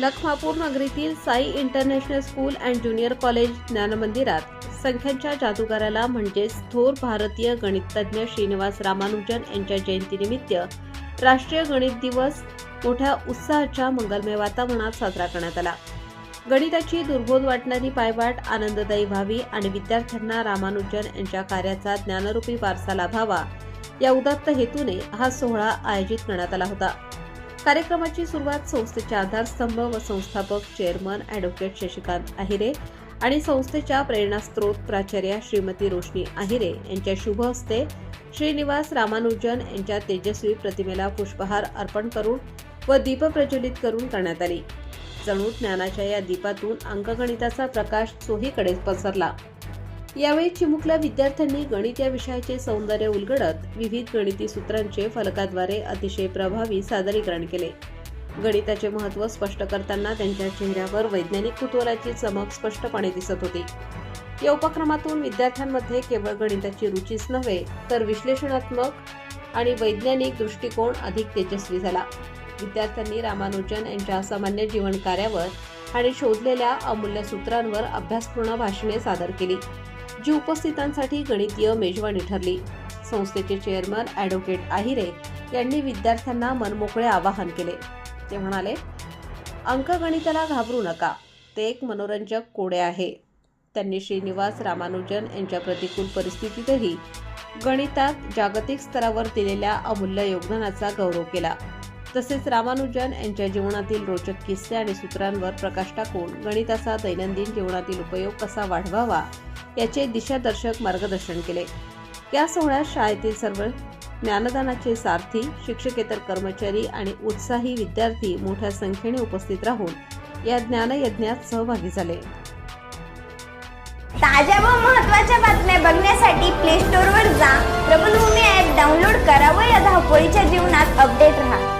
Lakhmapur नगरीतील Sai International School and Junior College ज्ञानमंदिरात संख्यांच्या जादूगाराला म्हणजेच थोर भारतीय गणिततज्ञ श्रीनिवास रामानुजन यांच्या जयंतीनिमित्त राष्ट्रीय गणित दिवस मोठ्या उत्साहाच्या मंगलमय वातावरणात साजरा करण्यात आला. गणिताची दुर्बोध वाटणारी पायवाट आनंददायी व्हावी आणि विद्यार्थ्यांना रामानुजन यांच्या कार्याचा ज्ञानरूपी वारसा लाभावा या उदात्त हेतूने हा सोहळा आयोजित करण्यात आला होता. कार्यक्रमाची सुरुवात संस्थेचे आधारस्तंभ व संस्थापक चेअरमन ॲडव्होकेट शशिकांत आहिरे आणि संस्थेच्या प्रेरणास्त्रोत प्राचार्या श्रीमती रोशनी आहिरे यांच्या शुभ हस्ते श्रीनिवास रामानुजन यांच्या तेजस्वी प्रतिमेला पुष्पहार अर्पण करून व दीप प्रज्वलित करून करण्यात आली. जणू ज्ञानाच्या या दीपातून अंकगणिताचा प्रकाश चोहीकडे पसरला. यावेळी चिमुकल्या विद्यार्थ्यांनी गणित या विषयाचे सौंदर्य उलगडत विविध गणिती सूत्रांचे फलकाद्वारे अतिशय प्रभावी सादरीकरण केले. गणिताचे महत्त्व स्पष्ट करताना त्यांच्या चेहऱ्यावर वैज्ञानिक कुतूहलाची चमक स्पष्टपणे दिसत होती. या उपक्रमातून विद्यार्थ्यांमध्ये केवळ गणिताची रुचीच नव्हे तर विश्लेषणात्मक आणि वैज्ञानिक दृष्टिकोन अधिक तेजस्वी झाला. विद्यार्थ्यांनी रामानुजन यांच्या असामान्य जीवन कार्यावर आणि शोधलेल्या अमूल्य सूत्रांवर अभ्यासपूर्ण भाषणे सादर केली. जी उपस्थितांसाठी गणितीय मेजवानी ठरली. संस्थेचे चेअरमन ॲडव्होकेट आहिरे यांनी विद्यार्थ्यांना मनमोकळे आवाहन केले. ते म्हणाले अंकगणिताला घाबरू नका. ते एक मनोरंजक कोडे आहे. त्यांनी श्रीनिवास रामानुजन यांच्या प्रतिकूल परिस्थितीतही गणितात जागतिक स्तरावर दिलेल्या अमूल्य योगदानाचा गौरव केला. तसेच रामानुजन यांच्या जीवनातील रोचक किस्से आणि सूत्रांवर प्रकाश टाकून गणिताचा दैनंदिन जीवनातील उपयोग कसा वाढवावा याचे दिशादर्शक मार्गदर्शन केले. या सोहळ्यात शाळेतील सर्व ज्ञानदानाचे सारथी शिक्षकेतर कर्मचारी आणि उत्साही विद्यार्थी मोठ्या संख्येने उपस्थित राहून या ज्ञानयज्ञात सहभागी झाले. ताज्या व महत्त्वाच्या बातम्या बघण्यासाठी प्ले स्टोअरवर जा. प्रबलभूमी ॲप डाउनलोड करा व या धावपळीच्या जीवनात अपडेट राहा.